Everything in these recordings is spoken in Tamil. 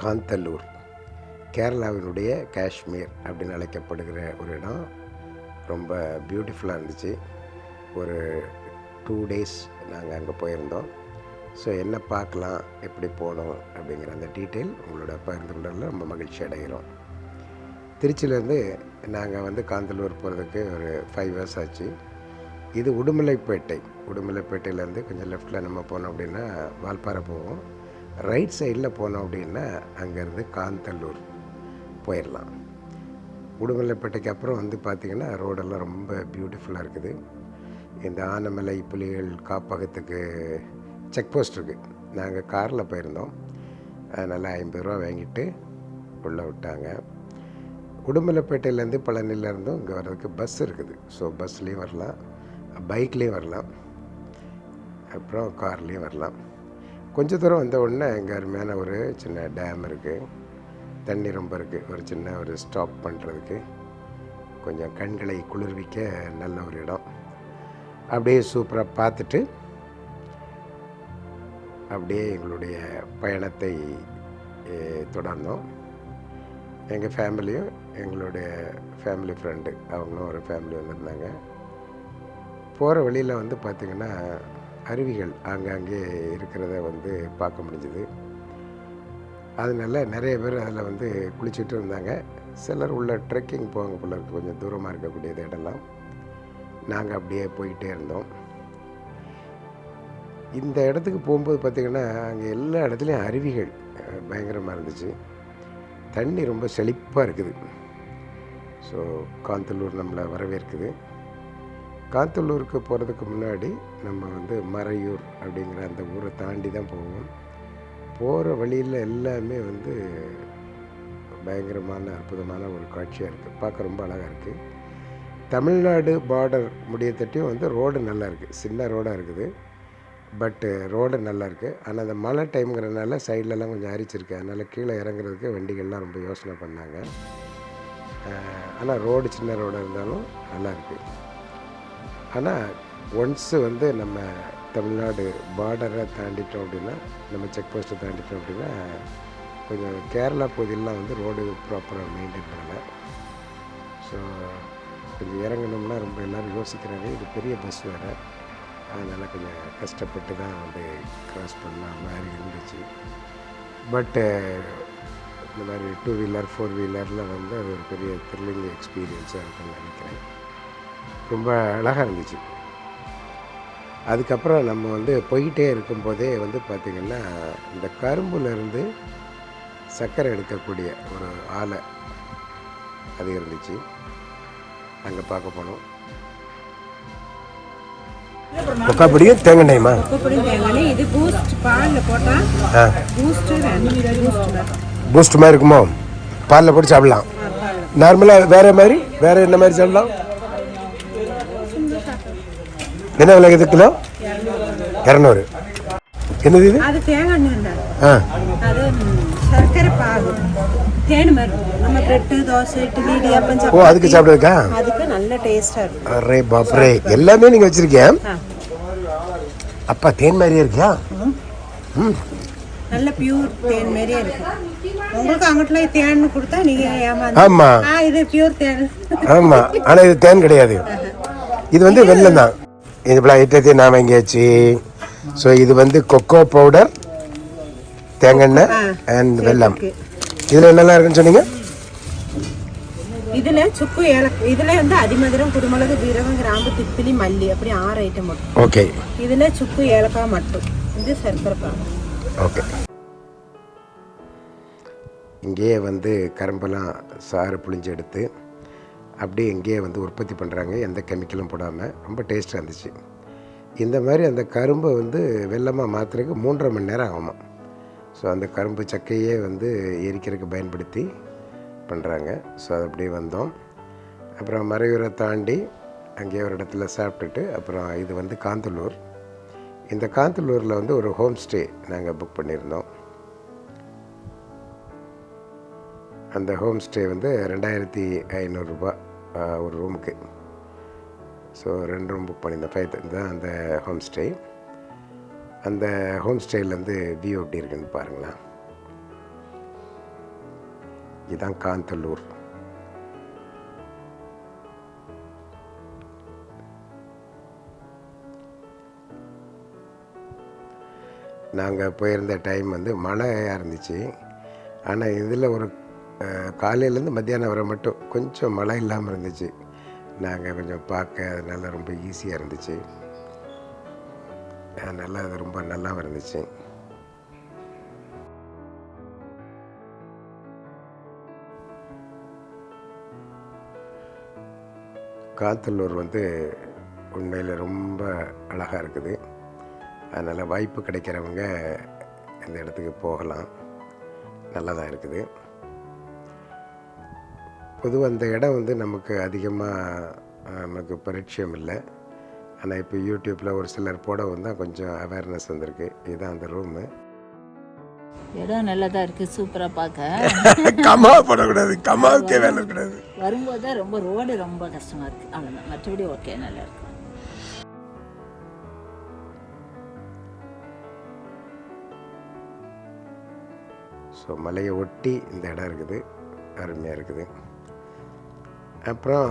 காந்தல்லூர் கேரளாவினுடைய காஷ்மீர் அப்படின்னு அழைக்கப்படுகிற ஒரு இடம். ரொம்ப பியூட்டிஃபுல்லாக இருந்துச்சு. ஒரு டூ டேஸ் நாங்கள் அங்கே போயிருந்தோம். ஸோ என்ன பார்க்கலாம் எப்படி போகணும் அப்படிங்கிற அந்த டீட்டெயில் உங்களோட பகிர்ந்து கொண்டதில் ரொம்ப மகிழ்ச்சி அடைகிறோம். திருச்சியிலேருந்து நாங்கள் வந்து காந்தலூர் போகிறதுக்கு ஒரு ஃபைவ் இயர்ஸ் ஆச்சு. இது உடுமலைப்பேட்டை. உடுமலைப்பேட்டையிலேருந்து கொஞ்சம் லெஃப்ட்டில் நம்ம போனோம் அப்படின்னா வால்பாறை போவோம். ரைட் சைடில் போனோம் அப்படின்னா அங்கேருந்து காந்தல்லூர் போயிடலாம். உடுமலைப்பேட்டைக்கு அப்புறம் வந்து பார்த்திங்கன்னா ரோடெல்லாம் ரொம்ப பியூட்டிஃபுல்லாக இருக்குது. இந்த ஆனமலை புலிகள் காப்பகத்துக்கு செக் போஸ்ட் இருக்குது நாங்கள் காரில் போயிருந்தோம். அதனால் ஐம்பது ரூபா வாங்கிட்டு உள்ளே விட்டாங்க. உடுமலைப்பேட்டையிலேருந்து பழனிலேருந்தும் இங்கே வர்றதுக்கு பஸ் இருக்குது. ஸோ பஸ்லேயும் வரலாம். பைக்லேயும் வரலாம். அப்புறம் கார்லேயும் வரலாம். கொஞ்ச தூரம் வந்த உடனே எங்கள் அருமையான ஒரு சின்ன டேம் இருக்குது தண்ணி ரொம்ப இருக்குது ஒரு சின்ன ஒரு ஸ்டாப் பண்ணுறதுக்கு கொஞ்சம் கண்களை குளிர்விக்க நல்ல ஒரு இடம். அப்படியே சூப்பராக பார்த்துட்டு அப்படியே எங்களுடைய பயணத்தை தொடர்ந்தோம். எங்கள் ஃபேமிலியும் எங்களுடைய ஃபேமிலி ஃப்ரெண்டு அவங்களும் ஒரு ஃபேமிலி வந்திருந்தாங்க. போகிற வழியில் வந்து பார்த்திங்கன்னா அருவிகள் ஆங்காங்கே இருக்கிறத வந்து பார்க்க முடிஞ்சுது. அதனால நிறைய பேர் அதில் வந்து குளிச்சுட்டு இருந்தாங்க. சிலர் உள்ள ட்ரெக்கிங் போவாங்க போல கொஞ்சம் தூரமாக இருக்கக்கூடியது இடம்லாம். நாங்கள் அப்படியே போயிட்டே இருந்தோம். இந்த இடத்துக்கு போகும்போது பார்த்திங்கன்னா அங்கே எல்லா இடத்துலையும் அருவிகள் பயங்கரமாக இருந்துச்சு. தண்ணி ரொம்ப செழிப்பாக இருக்குது. ஸோ காந்தலூர் நம்மளை வரவேற்குது. காத்தலூருக்கு போகிறதுக்கு முன்னாடி நம்ம வந்து மறையூர் அப்படிங்கிற அந்த ஊரை தாண்டி தான் போவோம். போகிற வழியில் எல்லாமே வந்து பயங்கரமான அற்புதமான ஒரு காட்சியாக இருக்குது பார்க்க ரொம்ப அழகாக இருக்குது தமிழ்நாடு பார்டர் முடியத்தட்டியும் வந்து ரோடு நல்லா இருக்குது சின்ன ரோடாக இருக்குது. பட்டு ரோடு நல்லா இருக்குது ஆனால் அந்த மழை டைம்ங்கிறனால சைட்லலாம் கொஞ்சம் அரிச்சிருக்கு. அதனால் கீழே இறங்குறதுக்கு வண்டிகள்லாம் ரொம்ப யோசனை பண்ணாங்க. ஆனால் ரோடு சின்ன ரோடாக இருந்தாலும் நல்லாயிருக்கு ஆனால் ஒன்ஸு வந்து நம்ம தமிழ்நாடு பார்டரை தாண்டிட்டோம் அப்படின்னா நம்ம செக் போஸ்ட்டை தாண்டிட்டோம் அப்படின்னா கொஞ்சம் கேரளா பகுதியெல்லாம் வந்து ரோடு ப்ராப்பராக மெயின்டைன் பண்ணலை. ஸோ கொஞ்சம் இறங்கணும்னா ரொம்ப எல்லோரும் யோசிக்கிறாங்க. இது பெரிய பஸ் வேறு. அதனால் கொஞ்சம் கஷ்டப்பட்டு தான் வந்து க்ராஸ் பண்ணலாம். மாதிரி இருந்துச்சு. பட்டு இந்த மாதிரி டூ வீலர் ஃபோர் வீலரில் வந்து அது ஒரு பெரிய த்ரில்லிங் எக்ஸ்பீரியன்ஸாக இருக்குன்னு நினைக்கிறேன். ரொம்ப அழகாக இருந்துச்சு. அதுக்கப்புறம் நம்ம வந்து போய்கிட்டே இருக்கும்போதே வந்து பார்த்திங்கன்னா இந்த கரும்புலேருந்து சர்க்கரை எடுக்கக்கூடிய ஒரு ஆலை அது இருந்துச்சு. அங்கே பார்க்க போனோம். கொக்காப்படியும் தேங்காய் இது பூஸ்ட் பாலில் போட்டால் ஆ. பூஸ்ட்டு பூஸ்ட் பூஸ்ட் மாதிரி இருக்குமோ? பாலில் போட்டு சாப்பிடலாம். நார்மலாக வேறு மாதிரி? வேறு என்ன மாதிரி சாப்பிடலாம்? என்ன விலை இது கிலோ? இரநூறு. என்னது இது? அது தேங்காய் எண்ணெய் ஆ. அது ம், சர்க்கரை பாகு. தேன் மாதிரி இருக்கும். நம்ம பிரெட்டு தோசை இட்லி இடியாப்பம் ஓ அதுக்கு சாப்பிடுறதுக்கா? அதுக்கு நல்ல டேஸ்டாக இருக்கும். அரே பாப்ரே. எல்லாமே நீங்கள் வச்சுருக்கேன் ஆ. அப்பா தேன் மாதிரியே இருக்கியா? ம். நல்ல பியூர் தேன் மாதிரியே இருக்கும் உங்களுக்கு அங்கிட்டுல தேன் கொடுத்தா நீங்கள் ஏமாந்து ஆமாம் ஆ இது பியூர் தேன். ஆமாம் ஆனால் இது தேன் கிடையாது. இது வந்து வெல்லம் தான். இது போல் ஐட்டத்தையும் நான் வாங்கியாச்சு ஸோ இது வந்து கொக்கோ பவுடர் தேங்காய் அண்ட் வெல்லம். இதில் என்னெல்லாம் இருக்குன்னு சொன்னீங்க? இதுல சுக்கு ஏலக் இதுல வந்து அதிமதுரம் குருமிளகு ஜீரகம் கிராம்பு திப்பிலி மல்லி அப்படி ஆறு ஐட்டம் மட்டும். ஓகே இதுல சுக்கு ஏலக்காய் மட்டும். இது சர்க்கரை ஓகே இங்கேயே வந்து கரும்பெல்லாம் சாறு புழிஞ்சு எடுத்து அப்படியே இங்கேயே வந்து உற்பத்தி பண்ணுறாங்க எந்த கெமிக்கலும் போடாமல். ரொம்ப டேஸ்ட்டாக இருந்துச்சு. இந்த மாதிரி அந்த கரும்பை வந்து வெள்ளமாக மாற்றுறதுக்கு மூன்றரை மணி நேரம் ஆகுமா. ஸோ அந்த கரும்பு சக்கையே வந்து எரிக்கிறதுக்கு பயன்படுத்தி பண்ணுறாங்க. ஸோ அது அப்படியே வந்தோம். அப்புறம் மறையூரை தாண்டி அங்கேயே ஒரு இடத்துல சாப்பிட்டுட்டு அப்புறம் இது வந்து காந்தலூர். இந்த காந்தலூரில் வந்து ஒரு ஹோம் ஸ்டே நாங்கள் புக் பண்ணியிருந்தோம். அந்த ஹோம் ஸ்டே வந்து ரெண்டாயிரத்தி ஐநூறுரூபா ஒரு ரூமுக்கு. ஸோ ரெண்டு ரூம் புக் பண்ணியிருந்தோம் ஃபைவ் தான் அந்த ஹோம் ஸ்டே அந்த ஹோம் ஸ்டேலேருந்து வியூ எப்படி இருக்குன்னு பாருங்களேன். இதுதான் காந்தல்லூர். நாங்கள் போயிருந்த டைம் வந்து மழையாக இருந்துச்சு. ஆனால் இதில் ஒரு காலையிலேருந்து மத்தியானம் வரை மட்டும் கொஞ்சம் மழை இல்லாமல் இருந்துச்சு. நாங்கள் கொஞ்சம் பார்க்க அதனால் ரொம்ப ஈஸியாக இருந்துச்சு. அதனால் அது ரொம்ப நல்லாவும் இருந்துச்சு. காத்தல்லூர் வந்து உண்மையில் ரொம்ப அழகாக இருக்குது. அதனால் வாய்ப்பு கிடைக்கிறவங்க இந்த இடத்துக்கு போகலாம். நல்லா தான் இருக்குது. பொதுவாக அந்த இடம் வந்து நமக்கு அதிகமாக நமக்கு பரிச்சயம் இல்லை. ஆனால் இப்போ யூடியூப்பில் ஒரு சிலர் போட வந்தால் கொஞ்சம் அவேர்னஸ் வந்திருக்கு. இதுதான் அந்த ரூமு இடம் நல்லா தான் இருக்குது சூப்பராக பார்க்க. கமா போடக்கூடாது. கமாவுக்கே வேலை கூடாது வரும்போது தான் ரொம்ப ரோடு ரொம்ப கஷ்டமாக இருக்குது அவ்வளோதான் மற்றபடி ஓகே நல்லா இருக்கு. ஸோ மலையை ஒட்டி இந்த இடம் இருக்குது. அருமையாக இருக்குது. அப்புறம்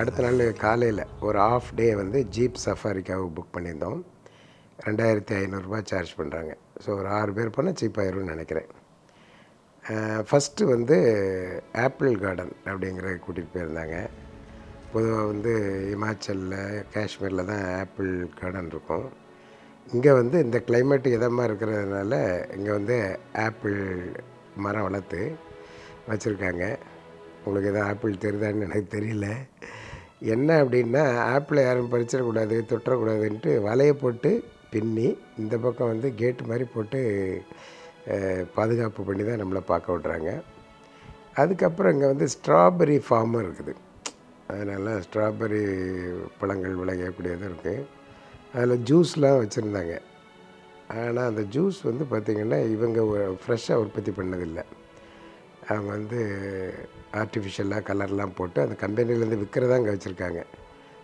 அடுத்த நாள் காலையில் ஒரு ஆஃப் டே வந்து ஜீப் சஃபாரிக்காக புக் பண்ணியிருந்தோம். ரெண்டாயிரத்தி ஐநூறுரூபா சார்ஜ் பண்ணுறாங்க ஸோ ஒரு ஆறு பேர் போனால் சீப் ஆயிரும்னு நினைக்கிறேன். ஃபஸ்ட்டு வந்து ஆப்பிள் கார்டன் அப்படிங்கிற கூட்டிகிட்டு போயிருந்தாங்க. பொதுவாக வந்து இமாச்சலில் காஷ்மீரில் தான் ஆப்பிள் கார்டன் இருக்கும். இங்கே வந்து இந்த climate இதமாக இருக்கிறதுனால இங்கே வந்து ஆப்பிள் மரம் வளர்த்து வச்சுருக்காங்க. உங்களுக்கு எதாவது ஆப்பிள் தெரியுதான்னு எனக்கு தெரியல. என்ன அப்படின்னா ஆப்பிளை யாரும் பறிச்சிடக்கூடாது தொட்டக்கூடாதுன்ட்டு வலையை போட்டு பின்னி இந்த பக்கம் வந்து கேட்டு மாதிரி போட்டு பாதுகாப்பு பண்ணி தான் நம்மளை பார்க்க விட்றாங்க. அதுக்கப்புறம் இங்கே வந்து ஸ்ட்ராபெரி ஃபார்மும் இருக்குது. அதனால் ஸ்ட்ராபெரி பழங்கள் விளையக்கூடியதும் இருக்குது அதில் ஜூஸ்லாம் வச்சுருந்தாங்க. ஆனால் அந்த ஜூஸ் வந்து பார்த்திங்கன்னா இவங்க ஃப்ரெஷ்ஷாக உற்பத்தி பண்ணதில்லை. அவங்க வந்து ஆர்டிஃபிஷியலாக கலர்லாம் போட்டு அந்த கம்பெனிலேருந்து விற்கிறதா அங்கே வச்சுருக்காங்க.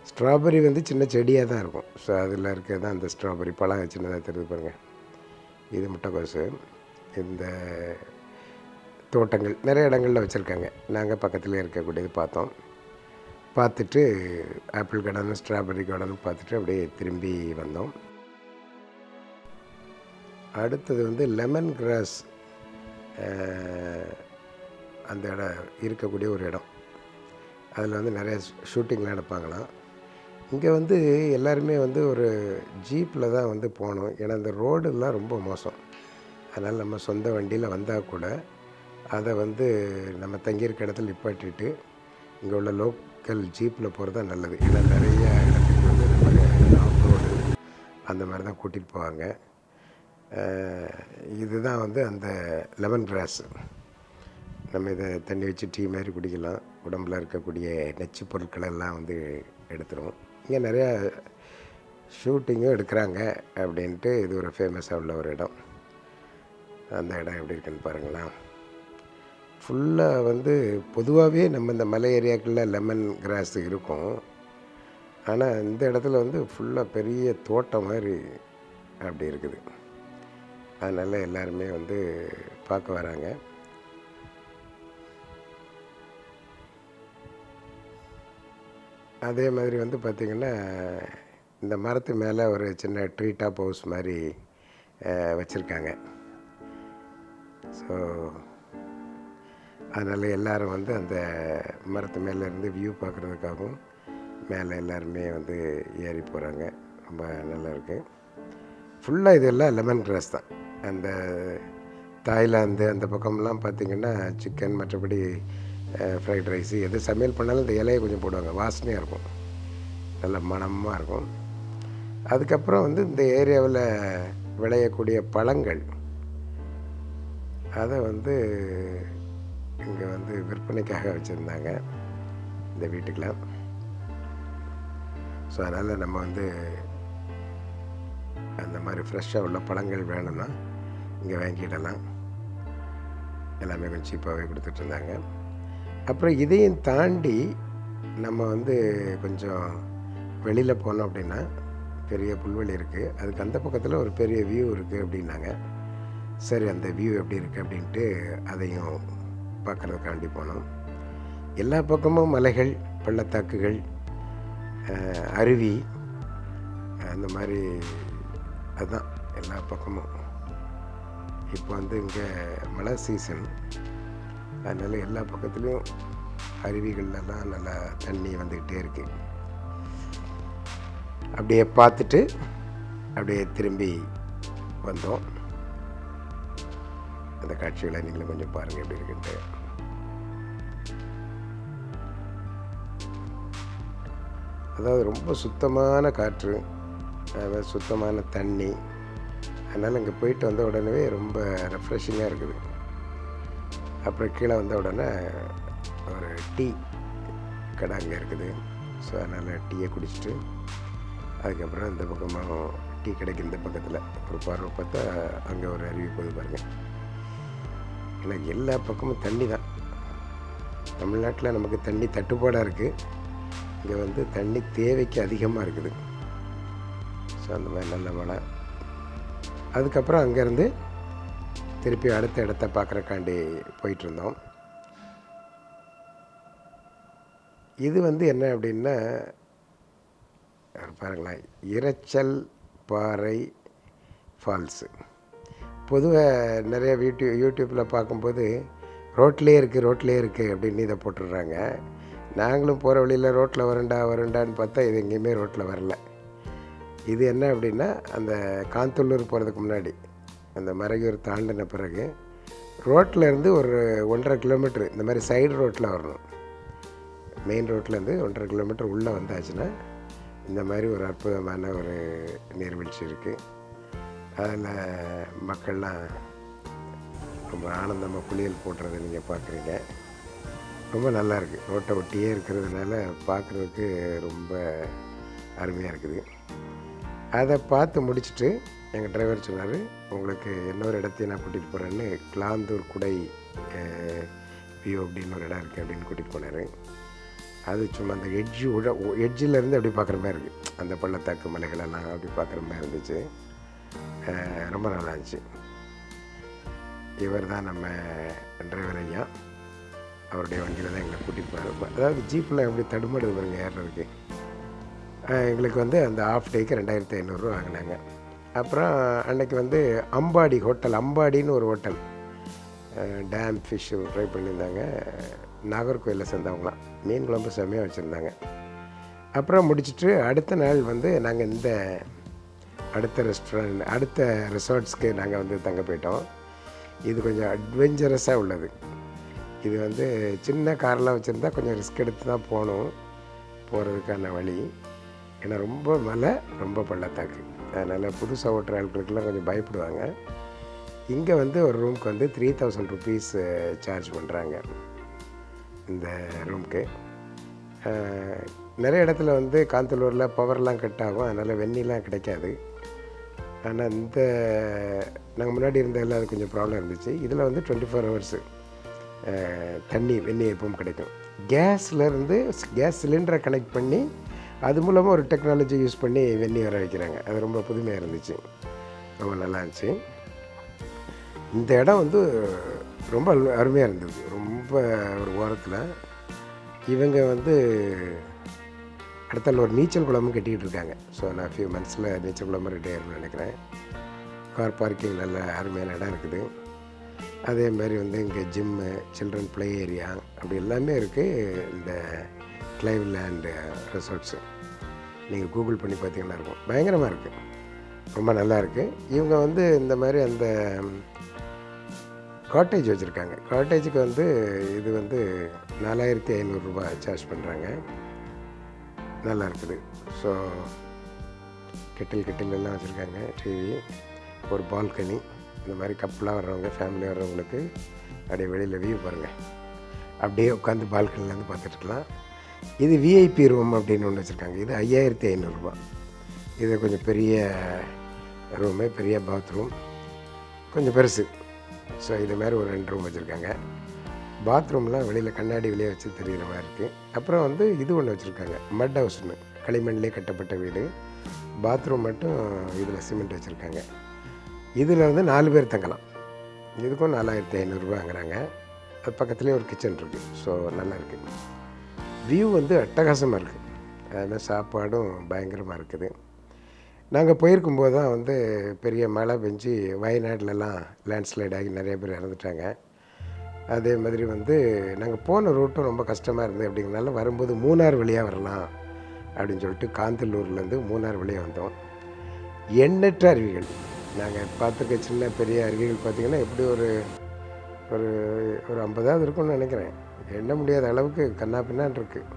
ஸ்ட்ராபெரி வந்து சின்ன செடியாக தான் இருக்கும். ஸோ அதில் இருக்கிறது தான் அந்த ஸ்ட்ராபெரி. பழம் சின்னதாக தெரிஞ்சு பாருங்கள் இது முட்டைக்கோசு. இந்த தோட்டங்கள் நிறைய இடங்களில் வச்சுருக்காங்க. நாங்கள் பக்கத்தில் இருக்கக்கூடியது பார்த்தோம். பார்த்துட்டு ஆப்பிள் கார்டனும் ஸ்ட்ராபெரி கார்டனும் பார்த்துட்டு அப்படியே திரும்பி வந்தோம். அடுத்தது வந்து லெமன் கிராஸ் அந்த இடம் இருக்கக்கூடிய ஒரு இடம். அதில் வந்து நிறைய ஷூட்டிங்லாம் எடுப்பாங்களாம். இங்கே வந்து எல்லாருமே வந்து ஒரு ஜீப்பில் தான் வந்து போகணும். ஏன்னா இந்த ரோடெல்லாம் ரொம்ப மோசம். அதனால் நம்ம சொந்த வண்டியில் வந்தால் கூட அதை வந்து நம்ம தங்கியிருக்க இடத்துல நிப்பாட்டிட்டு இங்கே உள்ள லோக்கல் ஜீப்பில் போகிறது தான் நல்லது. ஏன்னா நிறைய இடத்துக்கு வந்து நம்ம ஆஃப் ரோடு அந்த மாதிரி தான் கூட்டிகிட்டு போவாங்க. இதுதான் வந்து அந்த லெமன் கிராஸ் நம்ம இதை தண்ணி வச்சு டீ மாதிரி குடிக்கலாம். உடம்புல இருக்கக்கூடிய நச்சு பொருட்கள் எல்லாம் வந்து எடுத்துரும். இங்கே நிறையா ஷூட்டிங்கும் எடுக்கிறாங்க அப்படின்ட்டு இது ஒரு ஃபேமஸாக உள்ள ஒரு இடம். அந்த இடம் எப்படி இருக்குன்னு பாருங்களேன். ஃபுல்லாக வந்து பொதுவாகவே நம்ம இந்த மலை ஏரியாக்களில் லெமன் கிராஸ் இருக்கும். ஆனால் இந்த இடத்துல வந்து ஃபுல்லாக பெரிய தோட்டம் மாதிரி அப்படி இருக்குது. அதனால் எல்லாருமே வந்து பார்க்க வராங்க. அதே மாதிரி வந்து பார்த்திங்கன்னா இந்த மரத்து மேலே ஒரு சின்ன ட்ரீ டாப் ஹவுஸ் மாதிரி வச்சுருக்காங்க. ஸோ அதனால் எல்லாரும் வந்து அந்த மரத்து மேலேருந்து வியூ பார்க்குறதுக்காகவும் மேலே எல்லாருமே வந்து ஏறி போகிறாங்க ரொம்ப நல்லாயிருக்கு ஃபுல்லாக இதெல்லாம் லெமன் கிராஸ் தான். அந்த தாய்லாந்து அந்த பக்கம்லாம் பார்த்திங்கன்னா சிக்கன் மற்றபடி ஃப்ரைட் ரைஸு எது சமையல் பண்ணாலும் இந்த இலையை கொஞ்சம் போடுவாங்க. வாசனையாக இருக்கும். நல்ல மணமாக இருக்கும். அதுக்கப்புறம் வந்து இந்த ஏரியாவில் விளையக்கூடிய பழங்கள். அதை வந்து இங்கே வந்து விற்பனைக்காக வச்சுருந்தாங்க. இந்த வீட்டுக்கெலாம். ஸோ அதனால் நம்ம வந்து அந்த மாதிரி ஃப்ரெஷ்ஷாக உள்ள பழங்கள் வேணும்னா இங்கே வாங்கிடலாம். எல்லாமே கொஞ்சம் சீப்பாகவே கொடுத்துட்ருந்தாங்க அப்புறம் இதையும் தாண்டி நம்ம வந்து கொஞ்சம் வெளியில் போனோம் அப்படின்னா பெரிய புல்வெளி இருக்குது அதுக்கு அந்த பக்கத்தில் ஒரு பெரிய வியூ இருக்குது அப்படின்னாங்க. சரி அந்த வியூ எப்படி இருக்குது அப்படின்ட்டு அதையும் பார்க்குறதுக்காண்டி போனோம். எல்லா பக்கமும் மலைகள் பள்ளத்தாக்குகள் அருவி அந்த மாதிரி அதுதான் எல்லா பக்கமும். இப்போ வந்து இங்கே மழை சீசன் அதனால் எல்லா பக்கத்துலேயும் அருவிகள்லாம் நல்லா தண்ணி வந்துக்கிட்டே இருக்குது அப்படியே பார்த்துட்டு அப்படியே திரும்பி வந்தோம். அந்த காட்சிகளை நீங்களும் கொஞ்சம் பாருங்கள் எப்படி இருக்குன்ட்டு. அதாவது ரொம்ப சுத்தமான காற்று அதாவது சுத்தமான தண்ணி. அதனால் இங்கே போயிட்டு வந்த உடனே ரொம்ப ரெஃப்ரெஷிங்காக இருக்குது. அப்புறம் கீழே வந்த உடனே ஒரு டீ கடை அங்கே இருக்குது. ஸோ அதனால் டீயை குடிச்சிட்டு அதுக்கப்புறம் இந்த பக்கமாக டீ கடைக்கு இந்த பக்கத்தில் ஒரு பார்வை பார்த்தா அங்கே ஒரு அருவி போகுது பாருங்கள் ஏன்னா எல்லா பக்கமும் தண்ணி தான் தமிழ்நாட்டில் நமக்கு தண்ணி தட்டுப்பாடாக இருக்குது இங்கே வந்து தண்ணி தேவைக்கு அதிகமாக இருக்குது. ஸோ அந்த மாதிரி நல்ல மழை. அதுக்கப்புறம் அங்கேருந்து திருப்பி அடுத்த இடத்த பார்க்குறக்காண்டி போயிட்டுருந்தோம். இது வந்து என்ன அப்படின்னா பாருங்களேன் இரைச்சல் பாறை ஃபால்ஸு. பொதுவாக நிறைய யூடியூ யூடியூப்பில் பார்க்கும்போது ரோட்லேயே இருக்குது ரோட்லேயே இருக்குது அப்படின்னு இதை போட்டுடுறாங்க. நாங்களும் போகிற வழியில் ரோட்டில் வரண்டா வரண்டான்னு பார்த்தா இது எங்கேயுமே ரோட்டில் வரல. இது என்ன அப்படின்னா அந்த காந்தல்லூர் போகிறதுக்கு முன்னாடி அந்த மறையூர் தாண்டின பிறகு ரோட்டில் இருந்து ஒரு ஒன்றரை கிலோமீட்ரு இந்த மாதிரி சைடு ரோட்டில் வரணும். மெயின் ரோட்லேருந்து ஒன்றரை கிலோமீட்டர் உள்ளே வந்தாச்சுன்னா இந்த மாதிரி ஒரு அற்புதமான ஒரு நீர்வீழ்ச்சி இருக்குது அதில் மக்கள்லாம் ரொம்ப ஆனந்தமாக குளியல் போடுறதை நீங்கள் பார்க்குறீங்க. ரொம்ப நல்லா இருக்குது ரோட்டை ஒட்டியே இருக்கிறதுனால பார்க்குறதுக்கு ரொம்ப அருமையாக இருக்குது. அதை பார்த்து முடிச்சுட்டு எங்கள் டிரைவர் சொன்னார் உங்களுக்கு இன்னொரு இடத்தையும் நான் கூட்டிகிட்டு போகிறேன்னு கிளாந்தூர் குடை வியூ அப்படின்னு ஒரு இடம் இருக்குது அப்படின்னு கூட்டிகிட்டு போனார். அது சும்மா அந்த எட்ஜு உட எட்ஜிலேருந்து அப்படி பார்க்குற மாதிரி இருக்குது அந்த பள்ளத்தாக்கு மலைகளெல்லாம் அப்படி பார்க்குற மாதிரி இருந்துச்சு. ரொம்ப நல்லா இருந்துச்சு. இவர் தான் நம்ம டிரைவர் ஐயா. அவருடைய வண்டியில் தான் எங்களை கூட்டிகிட்டு போனார் அதாவது ஜீப்பில் எப்படி தடுமாடுது பாருங்க ஏறுறதுக்கு. எங்களுக்கு வந்து அந்த ஆஃப் டேக்கு ரெண்டாயிரத்தி ஐநூறுரூவா வாங்கினாங்க. அப்புறம் அன்னைக்கு வந்து அம்பாடி ஹோட்டல் அம்பாடின்னு ஒரு ஹோட்டல். டேம் ஃபிஷ்ஷு ஃப்ரை பண்ணியிருந்தாங்க. நாகர்கோயிலில் சேர்ந்தவங்களாம். மீன் குழம்பு செம்மையாக வச்சுருந்தாங்க. அப்புறம் முடிச்சிட்டு அடுத்த நாள் வந்து நாங்கள் இந்த அடுத்த ரெஸ்டாரண்ட் அடுத்த ரிசார்ட்ஸ்க்கு நாங்கள் வந்து தங்க போயிட்டோம். இது கொஞ்சம் அட்வென்ச்சரஸாக உள்ளது. இது வந்து சின்ன கார்லாம் வச்சுருந்தா கொஞ்சம் ரிஸ்க் எடுத்து தான் போகணும். போகிறதுக்கான வழி. ஏன்னா ரொம்ப மலை ரொம்ப பள்ளத்தாக்கு. அதனால் புதுசாக ஓட்டுற ஆட்களுக்கெல்லாம் கொஞ்சம் பயப்படுவாங்க. இங்கே வந்து ஒரு ரூமுக்கு வந்து த்ரீ தௌசண்ட் ருபீஸ் சார்ஜ் பண்ணுறாங்க இந்த ரூமுக்கு நிறைய இடத்துல வந்து காந்தலூரில் பவர்லாம் கட் ஆகும். அதனால் வெந்நிலாம் கிடைக்காது. ஆனால் இந்த நாங்கள் முன்னாடி இருந்ததில் அது கொஞ்சம் ப்ராப்ளம் இருந்துச்சு. இதில் வந்து டுவெண்ட்டி ஃபோர் ஹவர்ஸு தண்ணி வெந்நி எப்பவும் கிடைக்கும். கேஸ்லேருந்து கேஸ் சிலிண்டரை கனெக்ட் பண்ணி அது மூலமாக ஒரு டெக்னாலஜி யூஸ் பண்ணி வெந்நீர் வர வைக்கிறாங்க. அது ரொம்ப புதுமையாக இருந்துச்சு. ரொம்ப நல்லா இருந்துச்சு. இந்த இடம் வந்து ரொம்ப அருமையாக இருந்தது. ரொம்ப ஒரு ஓரத்தில் இவங்க வந்து அடுத்தால ஒரு நீச்சல் குளமும் கட்டிக்கிட்டு இருக்காங்க. ஸோ நான் ஃபியூ மந்த்ஸில் நீச்சல் குளமும் ரெடி ஆயிரும்னு நினைக்கிறேன். கார் பார்க்கிங் நல்ல அருமையான இடம் இருக்குது. அதே மாதிரி வந்து இங்கே ஜிம்மு சில்ட்ரன் ப்ளே ஏரியா அப்படி எல்லாமே இருக்குது இந்த கிளைவ் லேண்டு ரிசார்ட்ஸு நீங்கள் கூகுள் பண்ணி பார்த்தீங்கன்னா இருக்கும். பயங்கரமாக இருக்குது ரொம்ப நல்லா இருக்குது இவங்க வந்து இந்த மாதிரி அந்த காட்டேஜ் வச்சுருக்காங்க. காட்டேஜுக்கு வந்து இது வந்து நாலாயிரத்தி ஐநூறுரூபா சார்ஜ் பண்ணுறாங்க நல்லா இருக்குது. ஸோ கெட்டில் கெட்டில் எல்லாம் வச்சுருக்காங்க. டிவி ஒரு பால்கனி இந்த மாதிரி கப்பலாக வர்றவங்க ஃபேமிலி வர்றவங்களுக்கு அப்படியே வெளியில் வியூ பாருங்கள் அப்படியே உட்காந்து பால்கனிலேருந்து பார்த்துட்டுருக்கலாம் இது விஐபி ரூம் அப்படின்னு ஒன்று வச்சுருக்காங்க. இது ஐயாயிரத்தி ஐநூறுரூபா இது கொஞ்சம் பெரிய ரூமு பெரிய பாத்ரூம் கொஞ்சம் பெருசு. ஸோ இது மாதிரி ஒரு ரெண்டு ரூம் வச்சுருக்காங்க. பாத்ரூம்லாம் வெளியில் கண்ணாடி வெளியே வச்சு தெரிகிற மாதிரி இருக்குது அப்புறம் வந்து இது ஒன்று வச்சுருக்காங்க. மட் ஹவுஸ்னு களிமண்லேயே கட்டப்பட்ட வீடு. பாத்ரூம் மட்டும் இதில் சிமெண்ட் வச்சுருக்காங்க. இதில் வந்து நாலு பேர் தங்கலாம். இதுக்கும் நாலாயிரத்தி ஐநூறுரூவாங்கிறாங்க அது பக்கத்துலேயே ஒரு கிச்சன் இருக்குது ஸோ நல்லா இருக்குது வியூ வந்து அட்டகாசமாக இருக்குது அதில் சாப்பாடும் பயங்கரமாக இருக்குது. நாங்கள் போயிருக்கும்போது தான் வந்து பெரிய மழை பெஞ்சு வயநாட்டிலலாம் லேண்ட்ஸ்லைட் ஆகி நிறைய பேர் இறந்துட்டாங்க. அதே மாதிரி வந்து நாங்கள் போன ரூட்டும் ரொம்ப கஷ்டமாக இருந்தது. அப்படிங்கிறனால வரும்போது மூணார் வழியாக வரலாம் அப்படின்னு சொல்லிட்டு காந்தல்லூர்லேருந்து மூணார் வழியாக வந்தோம். எண்ணற்ற அருவிகள். நாங்கள் பார்த்துருக்க சின்ன பெரிய அருவிகள் பார்த்திங்கன்னா எப்படி ஒரு ஒரு ஒரு ஐம்பதாவது இருக்கும்னு நினைக்கிறேன். எண்ண முடியாத அளவுக்கு கண்ணா பின்னான் இருக்குது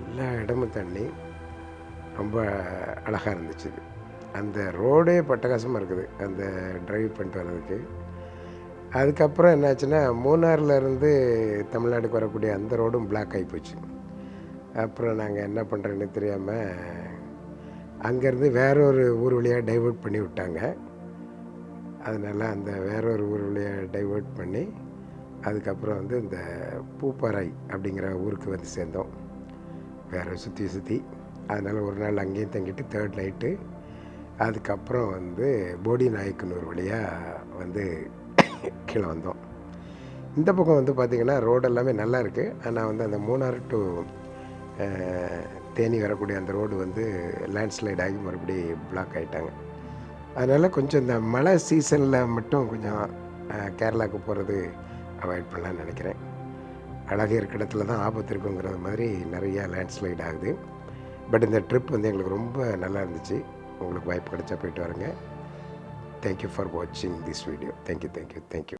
எல்லா இடமும் தண்ணி. ரொம்ப அழகாக இருந்துச்சு அந்த ரோடே பட்டகாசமாக இருக்குது அந்த டிரைவ் பண்ணிட்டு வர்றதுக்கு. அதுக்கப்புறம் என்னாச்சுன்னா மூணார்ல இருந்து தமிழ்நாடுக்கு வரக்கூடிய அந்த ரோடும் பிளாக் ஆகி போச்சு. அப்புறம் நாங்கள் என்ன பண்ணுறேன்னு தெரியாமல் அங்கேருந்து வேற ஒரு ஊர் வழியாக டைவர்ட் பண்ணி விட்டாங்க. அதனால் அந்த வேற ஒரு ஊர் வழியாக டைவர்ட் பண்ணி அதுக்கப்புறம் வந்து இந்த பூப்பாறை அப்படிங்கிற ஊருக்கு வந்து சேர்ந்தோம். வேற சுற்றி சுற்றி அதனால் ஒரு நாள் அங்கேயும் தங்கிட்டு தேர்ட் நைட்டு அதுக்கப்புறம் வந்து போடி நாயக்கனூர் வழியாக வந்து கீழே வந்தோம். இந்த பக்கம் வந்து பார்த்திங்கன்னா ரோடு எல்லாமே நல்லா இருக்குது ஆனால் வந்து அந்த மூணாறு டு தேனி வரக்கூடிய அந்த ரோடு வந்து லேண்ட்ஸ்லைட் ஆகி மறுபடி பிளாக் ஆகிட்டாங்க அதனால் கொஞ்சம் இந்த மழை சீசனில் மட்டும் கொஞ்சம் கேரளாவுக்கு போகிறது அவாய்ட் பண்ணலான்னு நினைக்கிறேன். அழகு இருக்கிற இடத்துல தான் ஆபத்து இருக்குங்கிறது மாதிரி நிறையா லேண்ட்ஸ்லைட் ஆகுது. பட் இந்த ட்ரிப் வந்து எங்களுக்கு ரொம்ப நல்லா இருந்துச்சு. உங்களுக்கு வாய்ப்பு கிடைச்சா போயிட்டு வரேங்க. தேங்க்யூ ஃபார் வாட்சிங் this video thank you thank you thank you